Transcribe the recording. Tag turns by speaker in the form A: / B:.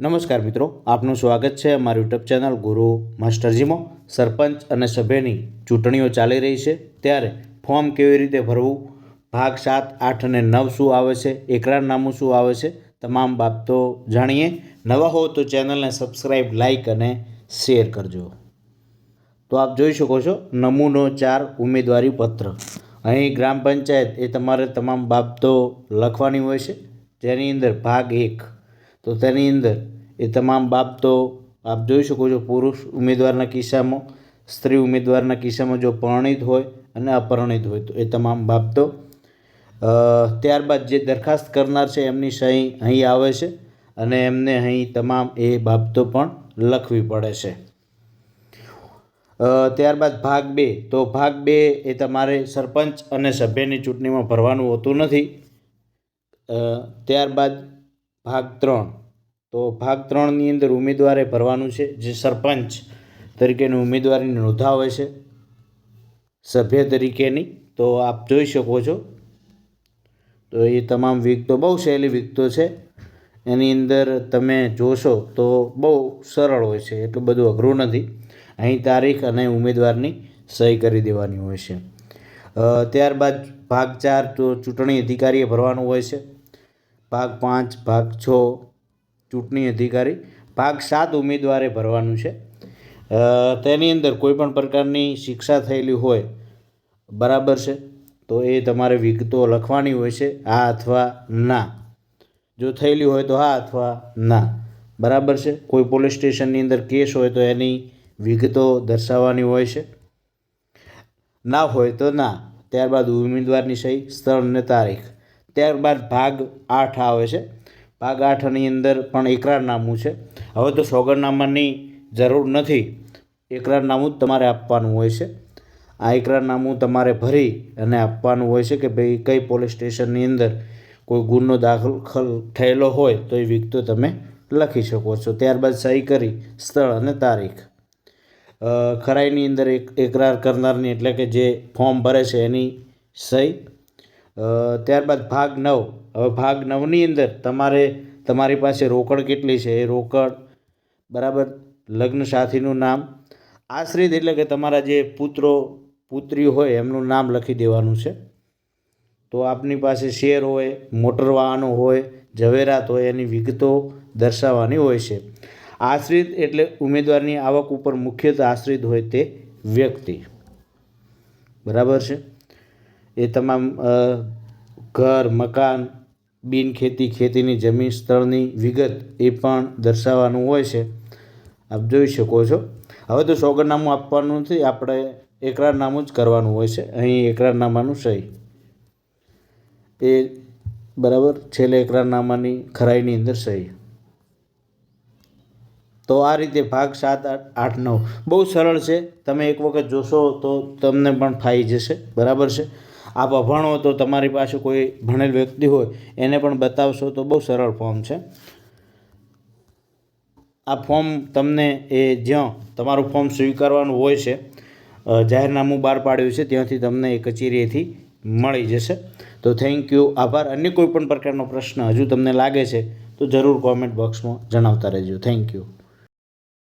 A: નમસ્કાર મિત્રો, આપનું સ્વાગત છે અમારી યુટ્યુબ ચેનલ ગુરુ માસ્ટરજીમાં. સરપંચ અને સભ્યની ચૂંટણીઓ ચાલી રહી છે. ત્યારે ફોર્મ કેવી રીતે ભરવું? ભાગ સાત, આઠ અને નવ શું આવે છે? એકરારનામું શું આવે છે? તમામ બાબતો જાણીએ. નવા હો તો ચેનલને સબસ્ક્રાઈબ લાઇક અને શેર કરજો. તો આપ જોઈ શકો છો, નમૂનો ચાર ઉમેદવારી પત્ર. અહીં ગ્રામ પંચાયત એ તમારે તમામ બાબતો લખવાની હોય છે. જેની અંદર ભાગ એક તો તેની અંદર એ તમામ બાબતો આપ જોઈ શકો છો પુરુષ ઉમેદવારના કિસ્સામાં, સ્ત્રી ઉમેદવારના કિસ્સામાં જો પરણિત હોય અને અપરણિત હોય તો એ તમામ બાબતો ત્યારબાદ જે દરખાસ્ત કરનાર છે એમની સહી અહીં આવે છે અને એમને અહીં તમામ એ બાબતો પણ લખવી પડે છે. ત્યારબાદ ભાગ બે, તો ભાગ બે એ તમારે સરપંચ અને સભ્યની ચૂંટણીમાં ભરવાનું હોતું નથી. ત્યારબાદ ભાગ ત્રણ. તો ભાગ ત્રણની અંદર ઉમેદવારે ભરવાનું છે, જે સરપંચ તરીકેની ઉમેદવારી નોંધાવે છે, સભ્ય તરીકેની. તો આપ જોઈ શકો છો. તો એ તમામ વિગતો બહુ સહેલી વિગતો છે. એની અંદર તમે જોશો તો બહુ સરળ હોય છે, એટલું બધું અઘરું નથી. અહીં તારીખ અને ઉમેદવારની સહી કરી દેવાની હોય છે. ત્યારબાદ ભાગ ચાર તો ચૂંટણી અધિકારીએ ભરવાનું હોય છે. ભાગ પાંચ, ભાગ છ, ચૂંટણી અધિકારી. ભાગ સાત ઉમેદવારે ભરવાનું છે. તેની અંદર કોઈપણ પ્રકારની શિક્ષા થયેલી હોય, બરાબર છે. તો એ તમારે વિગતો લખવાની હોય છે હા અથવા ના. જો થયેલી હોય તો હા અથવા ના. બરાબર છે? કોઈ પોલીસ સ્ટેશનની અંદર કેસ હોય તો એની વિગતો દર્શાવવાની હોય છે. ના હોય તો ના. ત્યારબાદ ઉમેદવારની સહી, સ્થળ અને તારીખ. ત્યારબાદ ભાગ આઠ આવે છે. ભાગ આઠની અંદર પણ એકરારનામું છે. હવે તો સોગંદનામાની જરૂર નથી. એકરારનામું જ તમારે આપવાનું હોય છે. આ એકરારનામું તમારે ભરી અને આપવાનું હોય છે કે ભાઈ કઈ પોલીસ સ્ટેશનની અંદર કોઈ ગુનો દાખલ થયેલો હોય તો એ વિગતો તમે લખી શકો છો. ત્યારબાદ સહી કરી, સ્થળ અને તારીખ. ખરાઈની અંદર એક, એકરાર કરનારની એટલે કે જે ફોર્મ ભરે છે એની સહી ત્યારબાદ ભાગ નવ. હવે ભાગ નવની અંદર તમારે, તમારી પાસે રોકડ કેટલી છે? એ રોકડ, બરાબર, લગ્ન સાથીનું નામ, આશ્રિત એટલે કે તમારા જે પુત્રો, પુત્રી હોય એમનું નામ લખી દેવાનું છે. તો આપની પાસે શેર હોય, મોટર વાહનો હોય, ઝવેરાત હોય, એની વિગતો દર્શાવવાની હોય છે. આશ્રિત એટલે ઉમેદવારની આવક ઉપર મુખ્યત્વે આશ્રિત હોય તે વ્યક્તિ. બરાબર છે? એ તમામ ઘર, મકાન બિનખેતી ખેતીની જમીન, સ્થળની વિગત એ પણ દર્શાવવાનું હોય છે. આપ જોઈ શકો છો. હવે તો સોગંદનામું આપવાનું નથી, આપણે એકરારનામું જ કરવાનું હોય છે. અહીં એકરારનામાનું સહી. એ બરાબર છેલ્લે એકરારનામાની ખરાઈની અંદર સહી. તો આ રીતે ભાગ સાત આઠ, નવ. બહુ સરળ છે. તમે એક વખત જોશો તો તમને પણ ફાઈ જશે. બરાબર છે? આપ અભણો તો તમારી પાસે કોઈ ભણેલ વ્યક્તિ હોય, એને પણ બતાવશો તો બહુ સરળ ફોર્મ છે. આ ફોર્મ તમને એ જ્યાં તમારું ફોર્મ સ્વીકારવાનું હોય છે જાહેરનામું બહાર પાડ્યું છે, ત્યાંથી તમને એ કચેરીએથી મળી જશે. તો થેન્ક યુ આભાર. અન્ય કોઈ પણ પ્રકારનો પ્રશ્ન હજુ તમને લાગે છે, તો જરૂર કોમેન્ટ બોક્સમાં જણાવતા રહેજો. Thank you